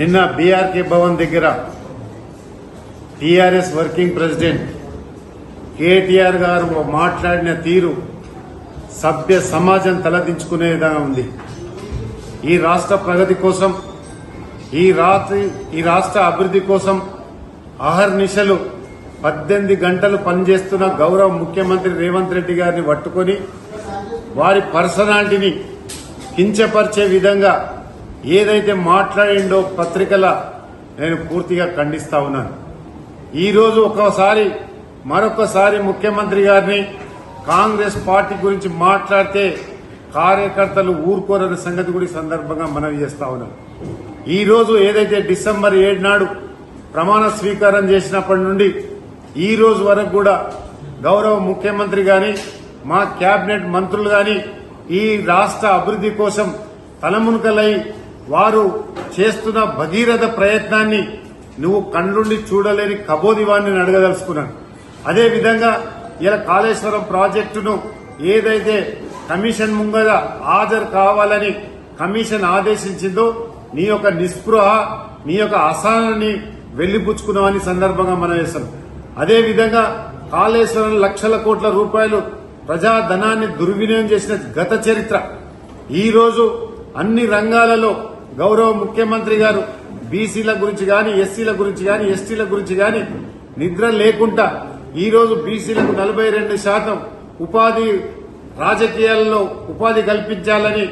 నిన్న బీఆర్కే భవన్ దగ్గర TRS working president KTR గారు మాట్లాడిన తీరు సభ్య సమాజం తలదించుకునే విధంగా ఉంది. ఈ రాష్ట్ర ప్రగతి కోసం ఈ రాత్రి ఈ రాష్ట్ర అభివృద్ధి కోసం అహర్నిశలు పద్దెనిమిది గంటలు పనిచేస్తున్న గౌరవ ముఖ్యమంత్రి రేవంత్ రెడ్డి గారిని పట్టుకొని వారి పర్సనాలిటీని కించపరిచే విధంగా ఏదైతే మాట్లాడిండో పత్రికల నేను పూర్తిగా ఖండిస్తా ఉన్నాను. ఈరోజు రోజు ఒకసారి మరొకసారి ముఖ్యమంత్రి గారిని కాంగ్రెస్ పార్టీ గురించి మాట్లాడితే కార్యకర్తలు ఊరుకోరని సంగతి కూడా సందర్భంగా మనవి చేస్తా ఉన్నాను. ఈరోజు ఏదైతే డిసెంబర్ ఏడు నాడు ప్రమాణ స్వీకారం చేసినప్పటి నుండి ఈ రోజు వరకు కూడా గౌరవ ముఖ్యమంత్రి గాని మా కేబినెట్ మంత్రులు గాని ఈ రాష్ట్ర అభివృద్ధి కోసం తలమునకలై వారు చేస్తున్న భగీరథ ప్రయత్నాన్ని నువ్వు కళ్ళుండి చూడలేని కబోదివాన్ని అడగదలుచుకున్నాను. అదే విధంగా ఇలా కాళేశ్వరం ప్రాజెక్టును ఏదైతే కమిషన్ ముంగద హాజరు కావాలని కమిషన్ ఆదేశించిందో నీ యొక్క నిస్పృహ నీ యొక్క అసహనాన్ని వెళ్ళిపుచ్చుకున్నామని సందర్భంగా మనం వేస్తాం అదేవిధంగా కాళేశ్వరం లక్షల కోట్ల రూపాయలు ప్రజాధనాన్ని దుర్వినియోగం చేసిన గత చరిత్ర. ఈరోజు అన్ని రంగాలలో గౌరవ ముఖ్యమంత్రి గారు బీసీల గురించి కానీ ఎస్సీల గురించి కానీ ఎస్టీల గురించి కానీ నిద్ర లేకుండా ఈరోజు బీసీలకు నలభై రెండు శాతం ఉపాధి రాజకీయాల్లో ఉపాధి కల్పించాలని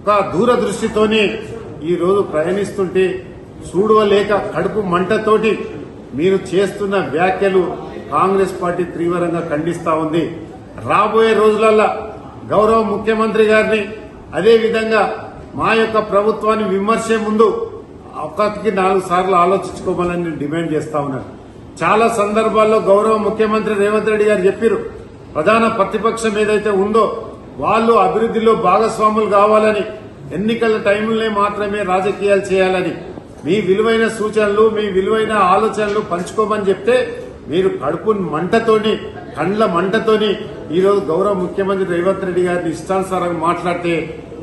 ఒక దూరదృష్టితోనే ఈరోజు ప్రయాణిస్తుంటే చూడవలేక కడుపు మంటతోటి మీరు చేస్తున్న వ్యాఖ్యలు కాంగ్రెస్ పార్టీ తీవ్రంగా ఖండిస్తా ఉంది. రాబోయే రోజులల్లా గౌరవ ముఖ్యమంత్రి గారిని అదేవిధంగా మా యొక్క ప్రభుత్వాన్ని విమర్శే ముందు ఒకటికి నాలుగు సార్లు ఆలోచించుకోవాలని నేను డిమాండ్ చేస్తా ఉన్నాను. చాలా సందర్భాల్లో గౌరవ ముఖ్యమంత్రి రేవంత్ రెడ్డి గారు చెప్పారు ప్రధాన ప్రతిపక్షం ఏదైతే ఉందో వాళ్ళు అభివృద్ధిలో భాగస్వాములు కావాలని ఎన్నికల టైంలోనే మాత్రమే రాజకీయాలు చేయాలని. మీ విలువైన సూచనలు మీ విలువైన ఆలోచనలు పంచుకోమని చెప్తే మీరు కడుపు మంటతోని కండ్ల మంటతోని ఈరోజు గౌరవ ముఖ్యమంత్రి రేవంత్ రెడ్డి గారిని ఇష్టానుసారంగా మాట్లాడితే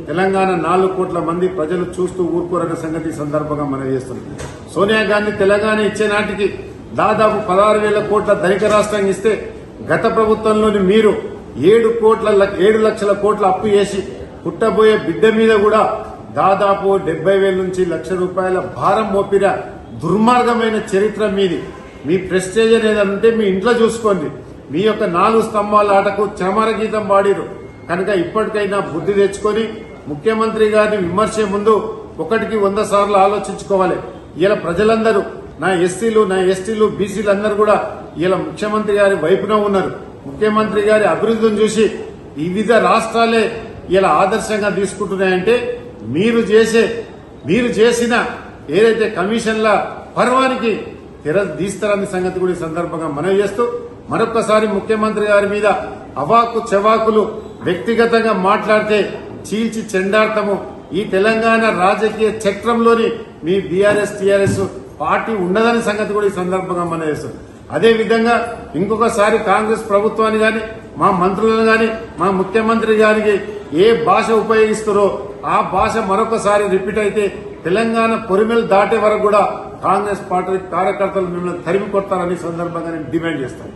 తెలంగాణ నాలుగు కోట్ల మంది ప్రజలు చూస్తూ ఊరుకోరన్న సంగతి సందర్భంగా మనం చేస్తున్నాం. సోనియా గాంధీ తెలంగాణ ఇచ్చే నాటికి దాదాపు పదహారు వేల కోట్ల ధనిక రాష్ట్రం ఇస్తే గత ప్రభుత్వంలోని మీరు ఏడు కోట్ల లక్- ఏడు లక్షల కోట్ల అప్పు చేసి పుట్టబోయే బిడ్డ మీద కూడా దాదాపు డెబ్బై వేల నుంచి లక్ష రూపాయల భారం మోపిన దుర్మార్గమైన చరిత్ర మీది. మీ ప్రెస్టేజ్ అనేది అంటే మీ ఇంట్లో చూసుకోండి. మీ యొక్క నాలుగు స్తంభాల ఆటకు చమర గీతం పాడిరు కనుక ఇప్పటికైనా బుద్ధి తెచ్చుకొని ముఖ్యమంత్రి గారిని విమర్శే ముందు ఒకటికి వంద సార్లు ఆలోచించుకోవాలి. ఇలా ప్రజలందరూ నా ఎస్సీలు నా ఎస్టీలు బీసీలు అందరూ కూడా ఇలా ముఖ్యమంత్రి గారి వైపున ఉన్నారు. ముఖ్యమంత్రి గారి అభివృద్ధిని చూసి వివిధ రాష్ట్రాలే ఇలా ఆదర్శంగా తీసుకుంటున్నాయంటే మీరు చేసే మీరు చేసిన ఏదైతే కమిషన్ల పర్వానికి తెర తీస్తారన్న సంగతి కూడా ఈ సందర్భంగా మనవి చేస్తూ మరొకసారి ముఖ్యమంత్రి గారి మీద అవాకు చెవాకులు వ్యక్తిగతంగా మాట్లాడితే చీల్చి చెండాడటము ఈ తెలంగాణ రాజకీయ చక్రంలోని మీ బీఆర్ఎస్ టీఆర్ఎస్ పార్టీ ఉండదని సంగతి కూడా ఈ సందర్భంగా మనం చేస్తాం. అదే విధంగా ఇంకొకసారి కాంగ్రెస్ ప్రభుత్వాన్ని గాని మా మంత్రులను గాని మా ముఖ్యమంత్రి గారికి ఏ భాష ఉపయోగిస్తారో ఆ భాష మరొకసారి రిపీట్ అయితే తెలంగాణ పొరిమెలు దాటే వరకు కూడా కాంగ్రెస్ పార్టీ కార్యకర్తలు మిమ్మల్ని తరిమి కొడతారని సందర్భంగా నేను డిమాండ్ చేస్తాను.